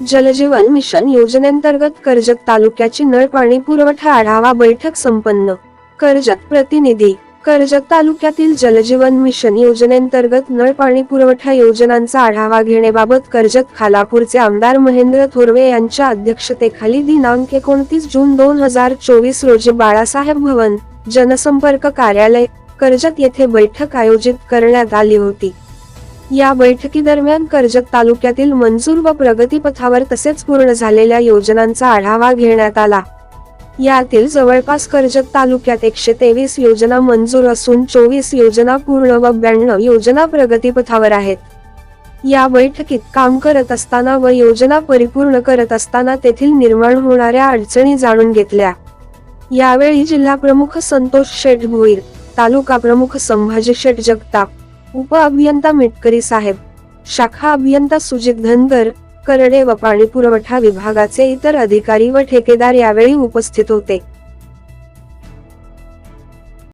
जलजीवन mission योजनेअंतर्गत कर्जत तालुक्याची नळ पाणी पुरवठा आढावा बैठक संपन्न. कर्जत प्रतिनिधी कर्जत तालुक्यातील जलजीवन मिशन योजनेअंतर्गत नळ पाणी पुरवठा योजनांचा आढावा घेण्याबाबत कर्जत खालापूरचे आमदार महेंद्र थोरवे यांच्या अध्यक्षतेखाली दिनांक एकोणतीस जून दोन हजार चोवीस रोजी बाळासाहेब भवन जनसंपर्क कार्यालय कर्जत येथे बैठक आयोजित करण्यात आली होती. या बैठकीदरम्यान कर्जत तालुक्यातील मंजूर व प्रगतीपथावर तसेच पूर्ण झालेल्या योजनांचा आढावा घेण्यात आला. यातील जवळपास कर्जत तालुक्यात एकशे तेवीस योजना मंजूर असून चोवीस योजना पूर्ण व ब्याण्णव योजना प्रगतीपथावर आहेत. या बैठकीत काम करत असताना व योजना परिपूर्ण करत असताना तेथील निर्माण होणाऱ्या अडचणी जाणून घेतल्या. यावेळी जिल्हा प्रमुख संतोष शेठ भोईर तालुका प्रमुख संभाजी शेठ जगताप उप अभियंता मिटकरी साहेब शाखा अभियंता सुजित धनगर करडे व पाणी पुरवठा विभागाचे इतर अधिकारी व ठेकेदार यावेळी उपस्थित होते.